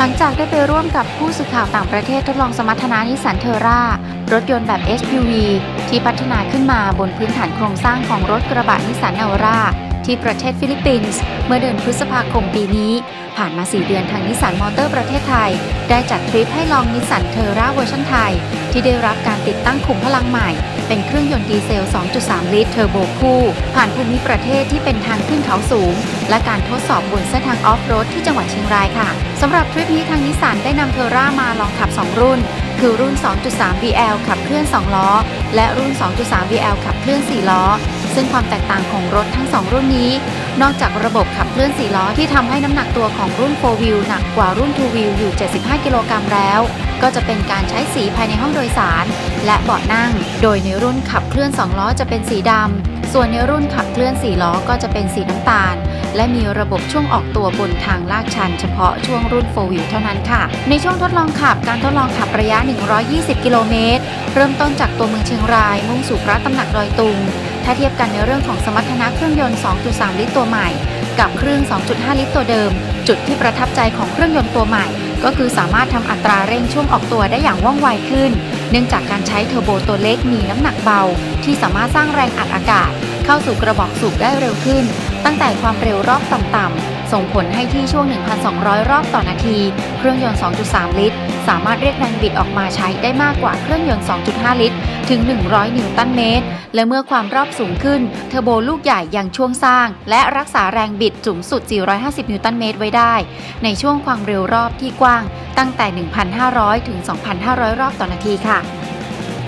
หลังจากได้ไปร่วมกับผู้สื่อข่าวต่างประเทศทดลองสมรรถนะนิสสันเทอร่ารถยนต์แบบ SUV ที่พัฒนาขึ้นมาบนพื้นฐานโครงสร้างของรถกระบะนิสสันเนวราที่ประเทศฟิลิปปินส์เมื่อเดือนพฤษภาคมปีนี้ ผ่านมา 4 เดือนทางนิสสันมอเตอร์ประเทศไทย ได้จัดทริปให้ลองนิสสันเทอร่าเวอร์ชันไทย ที่ได้รับการติดตั้งขุมพลังใหม่ เป็นเครื่องยนต์ดีเซล 2.3 ลิตรเทอร์โบคู่ ผ่านภูมิประเทศที่เป็นทางขึ้นเขาสูง และการทดสอบบนเส้นทางออฟโรดที่จังหวัดเชียงรายค่ะสำหรับทริปนี้ทางนิสสันได้นำเทอร่ามาลองขับ 2 รุ่น คือรุ่น 2.3 VL ขับเคลื่อน 2 ล้อ และรุ่น 2.3 VL ขับเคลื่อน 4 ล้อ ซึ่งความแตกต่างของรถทั้ง 2 รุ่นนี้ นอกจากระบบขับเคลื่อน 4 ล้อที่ทำให้น้ำหนักตัวของรุ่น 4 wheel หนักกว่ารุ่น 2 wheel อยู่ 75 กิโลกรัมแล้ว ก็จะเป็นการใช้สีภายในห้องโดยสาร และเบาะนั่ง โดยในรุ่นขับเคลื่อน 2 ล้อจะเป็นสีดำส่วนในรุ่นขับเคลื่อน4ล้อก็จะเป็นสีน้ำตาล และมีระบบช่วงออกตัวบนทางลาดชัน เฉพาะช่วงรุ่น4 wheel เท่านั้นค่ะ ในช่วงทดลองขับการทดลองขับระยะ 120 กิโลเมตร เริ่มต้นจากตัวเมืองเชียงราย มุ่งสู่พระตำหนักดอยตุง ถ้าเทียบกันในเรื่องของสมรรถนะเครื่องยนต์ 2.3 ลิตรตัวใหม่ กับเครื่อง 2.5 ลิตรตัวเดิม จุดที่ประทับใจของเครื่องยนต์ตัวใหม่ ก็คือสามารถทำอัตราเร่งช่วงออกตัวได้อย่างว่องไวขึ้น เนื่องจากการใช้เทอร์โบตัวเล็กมีน้ำหนักเบา ที่สามารถสร้างแรงอัดอากาศ เข้าสู่กระบอกสูบได้เร็วขึ้น ตั้งแต่ความเร็วรอบต่ำๆส่งผลให้ที่ช่วง 1,200 รอบต่อนาที เครื่องยนต์ 2.3 ลิตร สามารถเรียกแรงบิดออกมาใช้ได้มากกว่าเครื่องยนต์ 2.5 ลิตร ถึง 100 นิวตันเมตร และเมื่อความรอบสูงขึ้น เทอร์โบลูกใหญ่ยังช่วงสร้าง และรักษาแรงบิดสูงสุด 450 นิวตันเมตรไว้ได้ ในช่วงความเร็วรอบที่กว้าง ตั้งแต่ 1,500 ถึง 2,500 รอบต่อนาทีค่ะ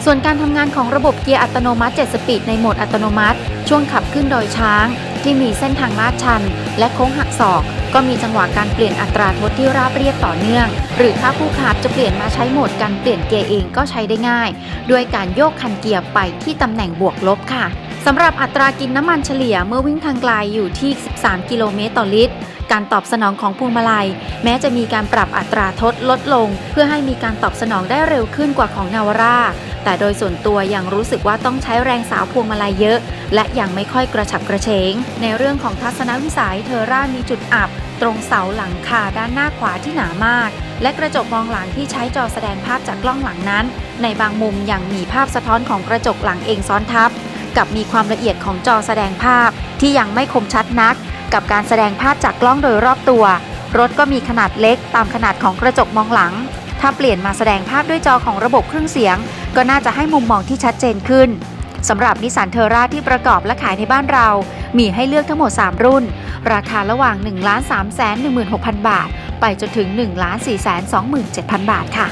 ส่วนการทำงานของระบบเกียร์อัตโนมัติ 7 สปีดในโหมดอัตโนมัติ ช่วงขับขึ้นโดยช้าง ที่มีเส้นทางลาดชัน และโค้งหักศอก ก็มีจังหวะการเปลี่ยนอัตราทดที่ราบเรียบต่อเนื่อง หรือถ้าผู้ขับจะเปลี่ยนมาใช้โหมดการเปลี่ยนเกียร์เองก็ใช้ได้ง่าย ด้วยการโยกคันเกียร์ไปที่ตำแหน่งบวกลบค่ะสำหรับอัตรากินน้ำมันเฉลี่ยเมื่อวิ่งทางไกลอยู่ที่ 13 กิโลเมตรต่อลิตร การตอบสนองของพวงมาลัย แม้จะมีการปรับอัตราทดลดลง เพื่อให้มีการตอบสนองได้เร็วขึ้นกว่าของนาวาร่า แต่โดยส่วนตัวยังรู้สึกว่าต้องใช้แรงสาวพวงมาลัยเยอะ และยังไม่ค่อยกระฉับกระเฉง ในเรื่องของทัศนวิสัยเทอร่ามีจุดอับ ตรงเสาหลังคาด้านหน้าขวาที่หนามาก และกระจกมองหลังที่ใช้จอแสดงภาพจากกล้องหลังนั้น ในบางมุมยังมีภาพสะท้อนของกระจกหลังเองซ้อนทับ กับมีความละเอียดของจอแสดงภาพ ที่ยังไม่คมชัดนัก กับการแสดงภาพจากกล้องโดยรอบตัว รถก็มีขนาดเล็กตามขนาดของกระจกมองหลัง ถ้าเปลี่ยนมาแสดงภาพด้วยจอของระบบเครื่องเสียง ก็น่าจะให้มุมมองที่ชัดเจนขึ้นสำหรับนิสสันเทอร่าที่ประกอบและขายในบ้านเรา มีให้เลือกทั้งหมด 3 รุ่น ราคาระหว่าง 1 3 1 6 0 0 0 บาท ไปจนถึง 1 4 2 7 0 0 0 บาทค่ะ